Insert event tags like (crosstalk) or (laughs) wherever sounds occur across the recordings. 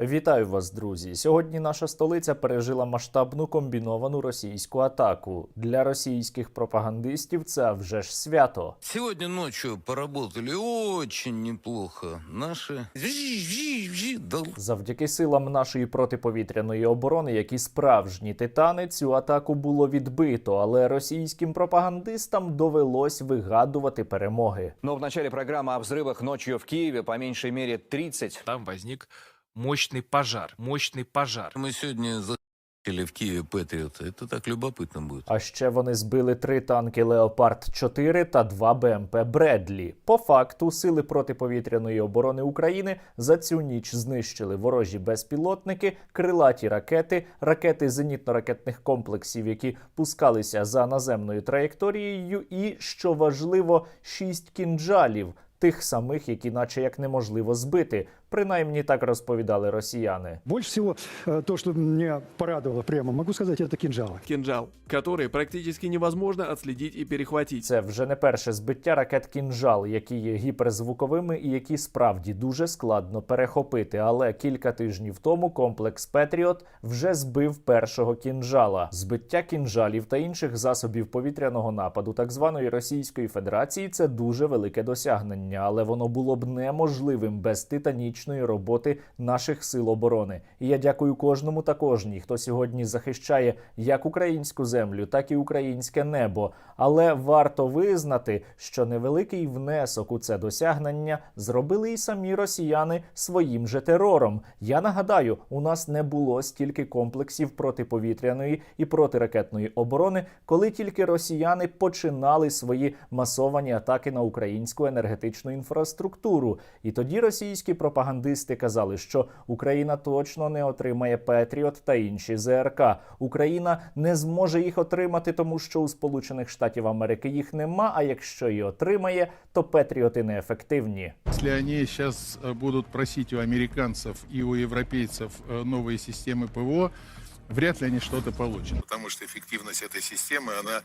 Вітаю вас, друзі! Сьогодні наша столиця пережила масштабну комбіновану російську атаку. Для російських пропагандистів це вже ж свято. Сегодня ночью поработали очень неплохо. Наши... Завдяки силам нашої протиповітряної оборони, які справжні титани, цю атаку було відбито, але російським пропагандистам довелось вигадувати перемоги. Но в начале программы о взрывах ночью в Киеве по меньшей мере 30 там возник мощный пожар, мощный пожар. Мы сегодня за***ли в Киеве Патриота. Это так любопытно будет. А ще вони збили три танки Леопард 4 та два БМП Бредлі. По факту, сили протиповітряної оборони України за цю ніч знищили ворожі безпілотники, крилаті ракети, ракети зенітно-ракетних комплексів, які пускалися за наземною траєкторією, і що важливо, шість кінджалів. Тих самих, які наче як неможливо збити, принаймні так розповідали росіяни. Больше всего э, то, что меня порадовало прямо, могу сказать, это кинжалы. кинжал, который практически невозможно отследить и перехватить. Це вже не перше збиття ракет кінжал, які є гіперзвуковими і які справді дуже складно перехопити. Але кілька тижнів тому комплекс Петріот вже збив першого кінжала. Збиття кінжалів та інших засобів повітряного нападу так званої Російської Федерації це дуже велике досягнення, але воно було б неможливим без титанічної роботи наших сил оборони. І я дякую кожному та кожній, хто сьогодні захищає як українську землю, так і українське небо. Але варто визнати, що невеликий внесок у це досягнення зробили і самі росіяни своїм же терором. Я нагадаю, у нас не було стільки комплексів протиповітряної і протиракетної оборони, коли тільки росіяни починали свої масовані атаки на українську енергетичну інфраструктуру. І тоді російські пропагандисти казали, що Україна точно не отримає Петріот та інші ЗРК. Україна не зможе їх отримати, тому що у Сполучених Штатів Америки їх нема. А якщо і отримає, то Петріоти неефективні. Если они сейчас э, будут просить у американцев и у европейцев э, новые системы ПВО, вряд ли они что-то получат. Потому что эффективность этой системы, она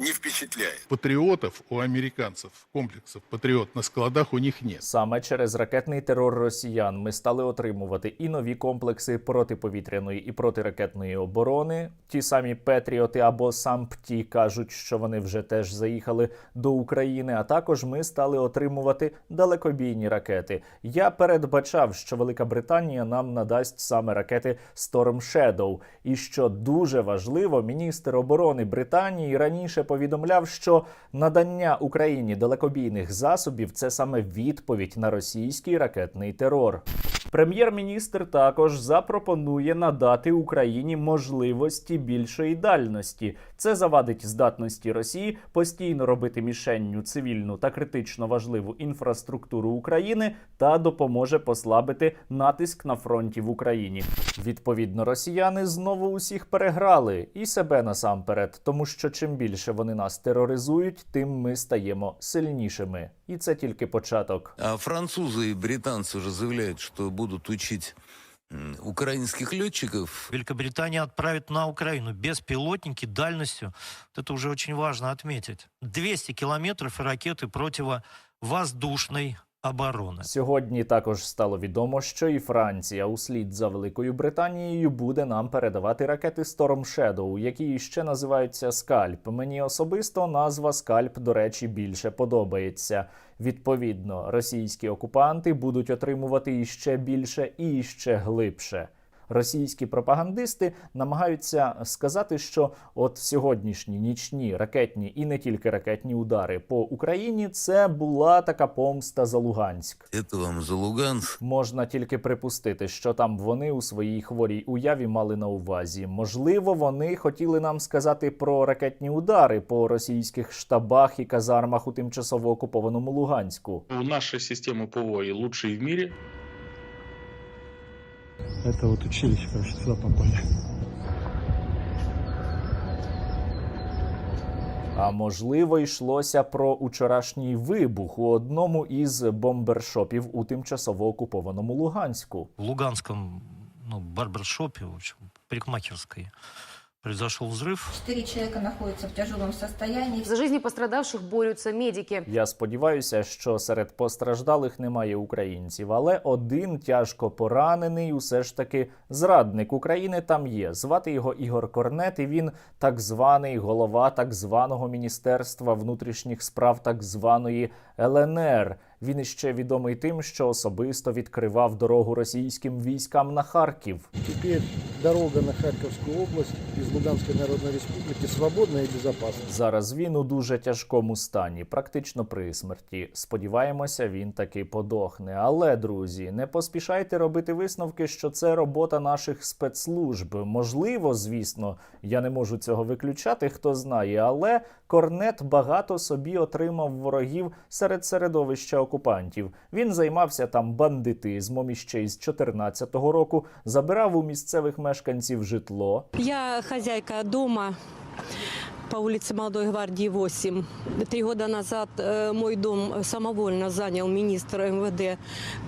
не впечатляет. Патриотов у американцев, комплексов патриот на складах у них нет. Саме через ракетний терор росіян ми стали отримувати і нові комплекси протиповітряної і протиракетної оборони. Ті самі Петріоти або сам ПТІ кажуть, що вони вже теж заїхали до України. А також ми стали отримувати далекобійні ракети. Я передбачав, що Велика Британія нам надасть саме ракети Storm Shadow. І що дуже важливо, міністр оборони Британії раніше повідомляв, що надання Україні далекобійних засобів це саме відповідь на російський ракетний терор. Прем'єр-міністр також запропонує надати Україні можливості більшої дальності. Це завадить здатності Росії постійно робити мішенню цивільну та критично важливу інфраструктуру України та допоможе послабити натиск на фронті в Україні. Відповідно, росіяни знову усіх переграли і себе насамперед, тому що чим більше вони нас тероризують, тим ми стаємо сильнішими. І це тільки початок. А французы и британцы уже заявляют, что будут учить м, украинских летчиков. Великобритания отправит на Украину беспилотники дальностью, вот это уже очень важно отметить, 200 километров и ракеты противовоздушной обороны. Сьогодні також стало відомо, що і Франція, услід за Великою Британією, буде нам передавати ракети Storm Shadow, які ще називаються Скальп. Мені особисто назва Скальп, до речі, більше подобається. Відповідно, російські окупанти будуть отримувати іще більше і іще глибше. Російські пропагандисти намагаються сказати, що от сьогоднішні нічні ракетні і не тільки ракетні удари по Україні це була така помста за Луганськ. Это вам за Луганск. Можна тільки припустити, що там вони у своїй хворій уяві мали на увазі. Можливо, вони хотіли нам сказати про ракетні удари по російських штабах і казармах у тимчасово окупованому Луганську. У нашей системы ПВО и лучшие в мире. Это вот училище, короче, сюда попали. А можливо, йшлося про учорашній вибух у одному із бомбершопів у тимчасово окупованому Луганську. В Луганському ну, барбершопі, в общем, парикмахерской, произошел взрыв. Четыре человека находятся в тяжелом состоянии. За жизни пострадавших борются медики. Я сподіваюся, що серед постраждалих немає українців, але один тяжко поранений, усе ж таки зрадник України там є. Звати його Ігор Корнет, і він так званий голова так званого міністерства внутрішніх справ так званої ЛНР. Він іще відомий тим, що особисто відкривав дорогу російським військам на Харків. Теперь дорога на Харьковскую область из Луганской Народной Республики свободна и безопасна. Зараз він у дуже тяжкому стані, практично при смерті. Сподіваємося, він таки подохне. Але, друзі, не поспішайте робити висновки, що це робота наших спецслужб. Можливо, звісно, я не можу цього виключати, хто знає, але Корнет багато собі отримав ворогів серед середовища окупантів. Він займався там бандитизмом іще із 14-го року, забирав у місцевих мешканців житло. Я хазяйка дома по улице Молодой гвардии 8. Три года назад э, мой дом самовольно занял министр МВД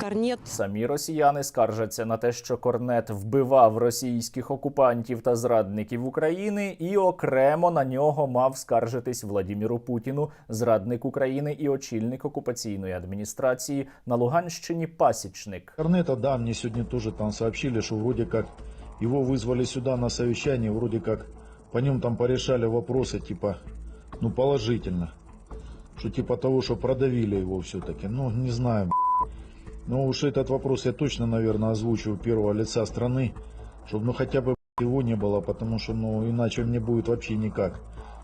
Корнет. Самі росіяни скаржаться на те, що Корнет вбивав російських окупантів та зрадників України, і окремо на нього мав скаржитись Владіміру Путіну, зрадник України і очільник окупаційної адміністрації на Луганщині Пасічник. Корнета, да, мне сегодня тоже там сообщили, что вроде как его вызвали сюда на совещание, вроде как по нем там порешали вопросы, типа, ну, положительно. Что типа того, что продавили его все-таки. Ну, не знаю, б***ь. Но уж этот вопрос я точно, наверное, озвучу первого лица страны, чтобы, ну, хотя бы б***ь, его не было, потому что, ну, иначе мне будет вообще никак.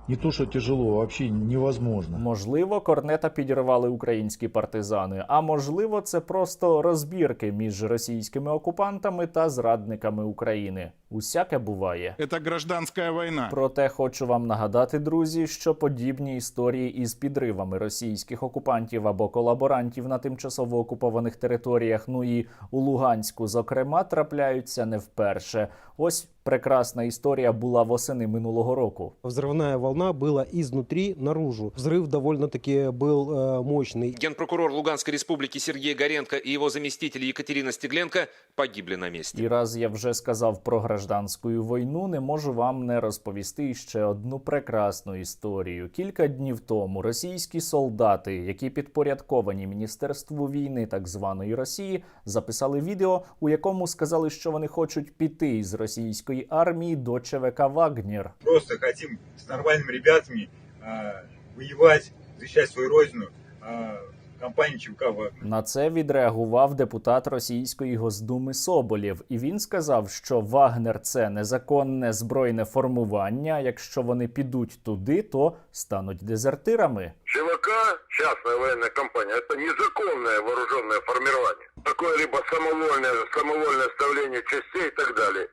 Не то, что тяжело, а вообще невозможно. Можливо, корнета підірвали українські партизани, а можливо, це просто розбірки між російськими окупантами та зрадниками України. Усяке буває. Это гражданская война. Проте хочу вам нагадати, друзі, що подібні історії із підривами російських окупантів або колаборантів на тимчасово окупованих територіях, ну і у Луганську, зокрема, трапляються не вперше. Ось прекрасна історія була восени минулого року. Взрывная волна была изнутри наружу. Взрыв довольно-таки был э, мощный. Генпрокурор Луганской республики Сергей Горенко и его заместитель Екатерина Стегленко погибли на месте. І раз я вже сказав про гражданську війну, не можу вам не розповісти ще одну прекрасну історію. Кілька днів тому російські солдати, які підпорядковані Міністерству війни так званої Росії, записали відео, у якому сказали, що вони хочуть піти із російської армії до ЧВК Вагнер. Просто хотим с нормальными ребятами а, воевать, защищать свою родину. А На це відреагував депутат російської госдуми Соболєв, і він сказав, що Вагнер це незаконне збройне формування. Якщо вони підуть туди, то стануть дезертирами. ЧВК, частная военная компания, это незаконное вооруженное формирование. Такое либо самовольное, самовольное оставление частей и так далее.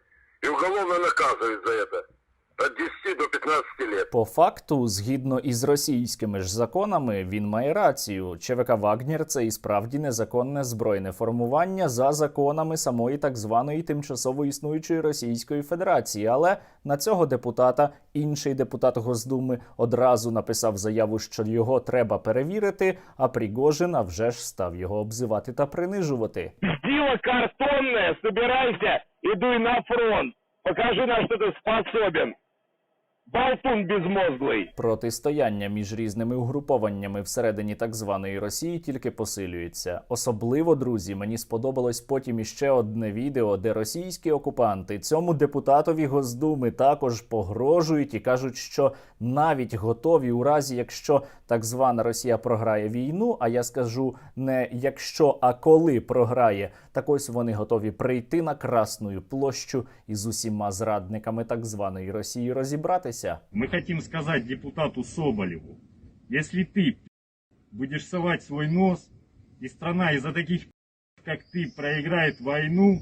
И уголовно наказывают за это. От 10 до 15 лет. По факту, згідно із російськими ж законами, він має рацію. ЧВК Вагнер це і справді незаконне збройне формування за законами самої так званої тимчасово існуючої Російської Федерації. Але на цього депутата інший депутат Госдуми одразу написав заяву, що його треба перевірити. А Пригожин а вже ж став його обзивати та принижувати. Діло картонне, собирайся і дуй на фронт. Покажи, на що ти способен. Болтун безмозглий. Протистояння між різними угрупованнями всередині так званої Росії тільки посилюється. Особливо, друзі, мені сподобалось потім іще одне відео, де російські окупанти цьому депутатові Госдуми також погрожують і кажуть, що навіть готові у разі, якщо так звана Росія програє війну. А я скажу не якщо, а коли програє, так ось вони готові прийти на Красну площу і з усіма зрадниками так званої Росії розібратися Мы хотим сказать депутату Соболеву, если ты будешь совать свой нос, и страна из-за таких как ты проиграет войну,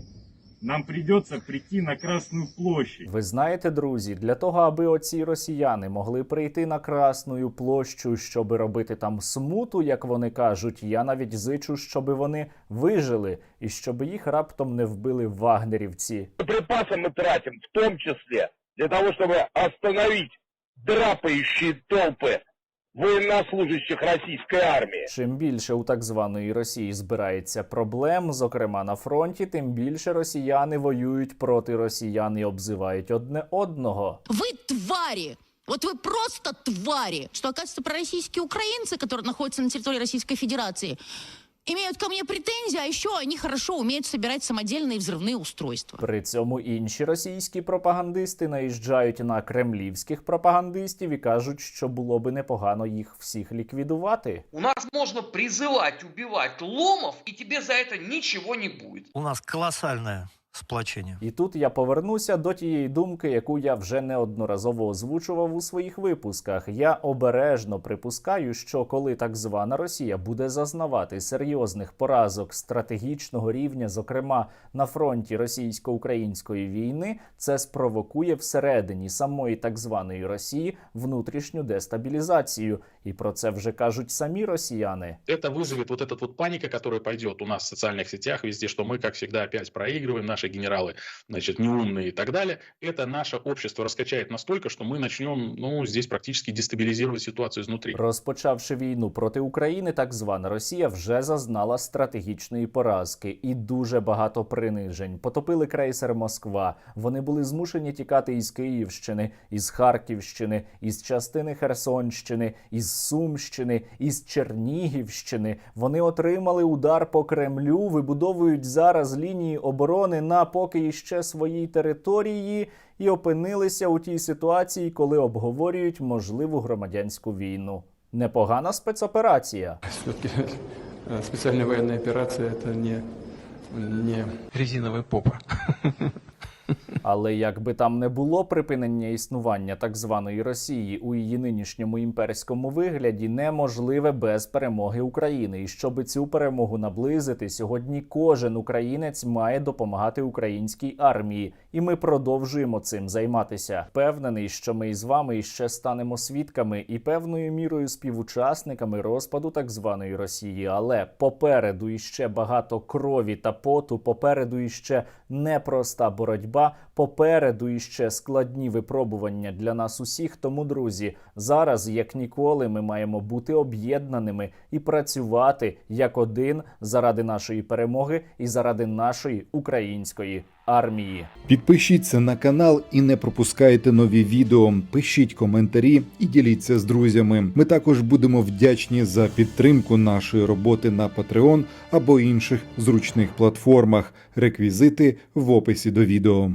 нам придется прийти на Красную площадь. Ви знаєте, друзі, для того, аби оці росіяни могли прийти на Красну площу, щоб робити там смуту, як вони кажуть, я навіть зичу, щоб вони вижили і щоб їх раптом не вбили вагнерівці. Припасы мы тратим, в том числе для того, чтобы остановить драпающие толпы военнослужащих российской армии. Чим більше у так званої Росії збирається проблем, зокрема на фронті, тим більше росіяни воюють проти росіян і обзивають одне одного. Вы твари! Вот вы просто твари! Что, оказывается, пророссийские украинцы, которые находятся на территории Российской Федерации, имеют ко мне претензии, а еще они хорошо умеют собирать самодельные взрывные устройства. При цьому інші російські пропагандисти наїжджають на кремлівських пропагандистів і кажуть, що було би непогано їх всіх ліквідувати. У нас можно призывать убивать ломов, и тебе за это ничего не будет. У нас колоссальное сплочение. І тут я повернуся до тієї думки, яку я вже неодноразово озвучував у своїх випусках. Я обережно припускаю, що коли так звана Росія буде зазнавати серйозних поразок стратегічного рівня, зокрема на фронті російсько-української війни, це спровокує всередині самої так званої Росії внутрішню дестабілізацію. І про це вже кажуть самі росіяни. Это вызовет вот эта вот паника, которая пойдет у нас в социальных сетях везде, что мы, как всегда, опять проигрываем, наши генералы, значит, неумные и так далее. Это наше общество раскачает настолько, что мы начнем, ну, здесь практически дестабилизировать ситуацию изнутри. Розпочавши війну проти України, так звана Росія вже зазнала стратегічної поразки і дуже багато принижень. Потопили крейсер Москва. Вони були змушені тікати із Київщини, із Харківщини, із частини Херсонщини, із Сумщини, із Чернігівщини. Вони отримали удар по Кремлю, вибудовують зараз лінії оборони на поки іще своїй території і опинилися у тій ситуації, коли обговорюють можливу громадянську війну. Непогана спецоперація. Все-таки спеціальна воєнна операція це не, не резинова попа. (laughs) Але якби там не було припинення існування так званої Росії у її нинішньому імперському вигляді, неможливе без перемоги України. І щоб цю перемогу наблизити, сьогодні кожен українець має допомагати українській армії, і ми продовжуємо цим займатися. Впевнений, що ми із вами іще станемо свідками і певною мірою співучасниками розпаду так званої Росії. Але попереду іще багато крові та поту, попереду іще непроста боротьба. Попереду іще складні випробування для нас усіх. Тому, друзі, зараз як ніколи ми маємо бути об'єднаними і працювати як один заради нашої перемоги і заради нашої української армії. Підпишіться на канал і не пропускайте нові відео. Пишіть коментарі і діліться з друзями. Ми також будемо вдячні за підтримку нашої роботи на Patreon або інших зручних платформах. Реквізити в описі до відео.